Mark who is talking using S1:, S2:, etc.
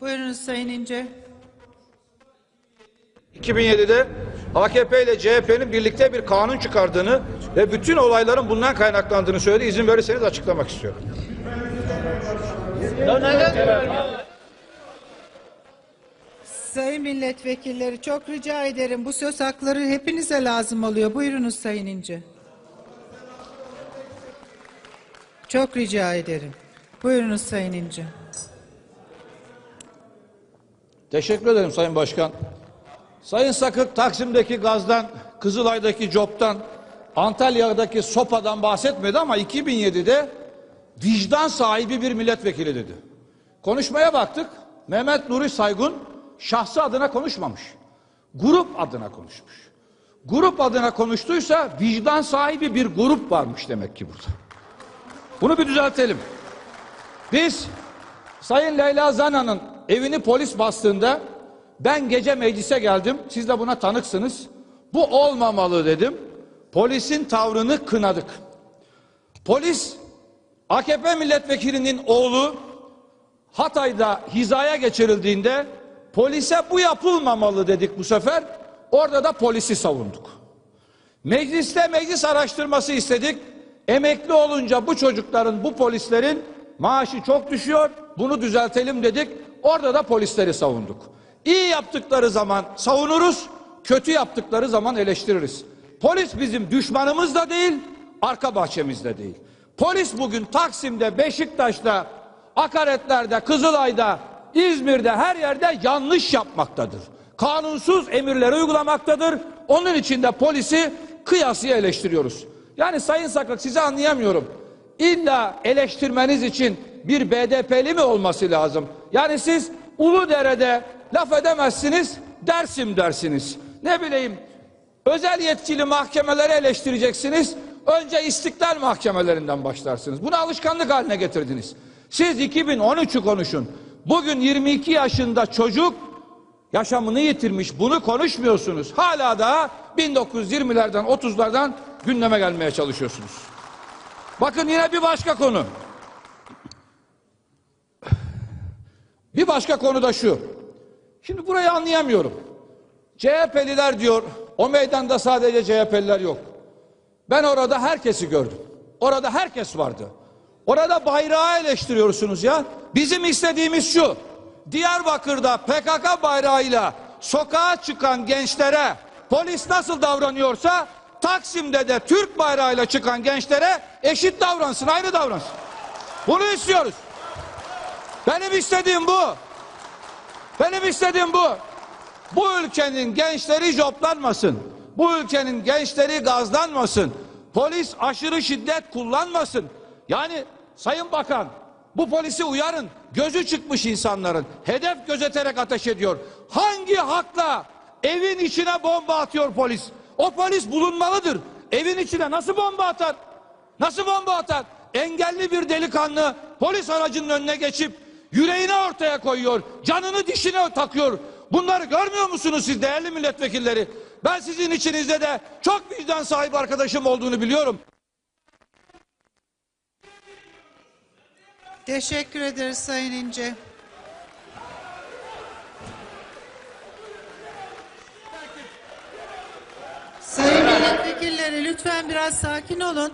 S1: Buyurunuz Sayın İnce.
S2: 2007'de AKP ile CHP'nin birlikte bir kanun çıkardığını ve bütün olayların bundan kaynaklandığını söyledi. İzin verirseniz açıklamak istiyorum.
S1: Sayın milletvekilleri çok rica ederim. Bu söz hakları hepinize lazım oluyor. Buyurunuz Sayın İnce. Çok rica ederim. Buyurunuz Sayın İnce.
S2: Teşekkür ederim Sayın Başkan. Sayın Sakık Taksim'deki gazdan, Kızılay'daki coptan, Antalya'daki sopadan bahsetmedi ama 2007'de vicdan sahibi bir milletvekili dedi. Konuşmaya baktık. Mehmet Nuri Saygun şahsı adına konuşmamış. Grup adına konuşmuş. Grup adına konuştuysa vicdan sahibi bir grup varmış demek ki burada. Bunu bir düzeltelim. Biz Sayın Leyla Zana'nın evini polis bastığında ben gece meclise geldim. Siz de buna tanıksınız. Bu olmamalı dedim. Polisin tavrını kınadık. Polis AKP milletvekilinin oğlu Hatay'da hizaya geçirildiğinde polise bu yapılmamalı dedik bu sefer. Orada da polisi savunduk. Mecliste meclis araştırması istedik. Emekli olunca bu çocukların, bu polislerin maaşı çok düşüyor. Bunu düzeltelim dedik. Orada da polisleri savunduk. İyi yaptıkları zaman savunuruz, kötü yaptıkları zaman eleştiririz. Polis bizim düşmanımız da değil, arka bahçemizde değil. Polis bugün Taksim'de, Beşiktaş'ta, Akaretler'de, Kızılay'da, İzmir'de her yerde yanlış yapmaktadır. Kanunsuz emirleri uygulamaktadır. Onun için de polisi kıyasıya eleştiriyoruz. Yani Sayın Sakık sizi anlayamıyorum. İlla eleştirmeniz için bir BDP'li mi olması lazım? Yani siz Uludere'de laf edemezsiniz, Dersim dersiniz. Ne bileyim özel yetkili mahkemeleri eleştireceksiniz. Önce istiklal mahkemelerinden başlarsınız. Bunu alışkanlık haline getirdiniz. Siz 2013'ü konuşun. Bugün 22 yaşında çocuk yaşamını yitirmiş. Bunu konuşmuyorsunuz. Hala da 1920'lerden 30'lardan gündeme gelmeye çalışıyorsunuz. Bakın yine bir başka konu. Bir başka konu da şu. Şimdi burayı anlayamıyorum. CHP'liler diyor o meydanda sadece CHP'liler yok. Ben orada herkesi gördüm. Orada herkes vardı. Orada bayrağı eleştiriyorsunuz ya. Bizim istediğimiz şu. Diyarbakır'da PKK bayrağıyla sokağa çıkan gençlere polis nasıl davranıyorsa Taksim'de de Türk bayrağıyla çıkan gençlere eşit davransın, aynı davransın. Bunu istiyoruz. Benim istediğim bu. Benim istediğim bu. Bu ülkenin gençleri joplanmasın. Bu ülkenin gençleri gazlanmasın. Polis aşırı şiddet kullanmasın. Yani Sayın Bakan bu polisi uyarın. Gözü çıkmış insanların. Hedef gözeterek ateş ediyor. Hangi hakla evin içine bomba atıyor polis? O polis bulunmalıdır. Evin içine nasıl bomba atar? Nasıl bomba atar? Engelli bir delikanlı polis aracının önüne geçip yüreğini ortaya koyuyor. Canını dişine takıyor. Bunları görmüyor musunuz siz değerli milletvekilleri? Ben sizin içinizde de çok vicdan sahibi arkadaşım olduğunu biliyorum.
S1: Teşekkür ederiz Sayın İnce. Sayın milletvekilleri lütfen biraz sakin olun.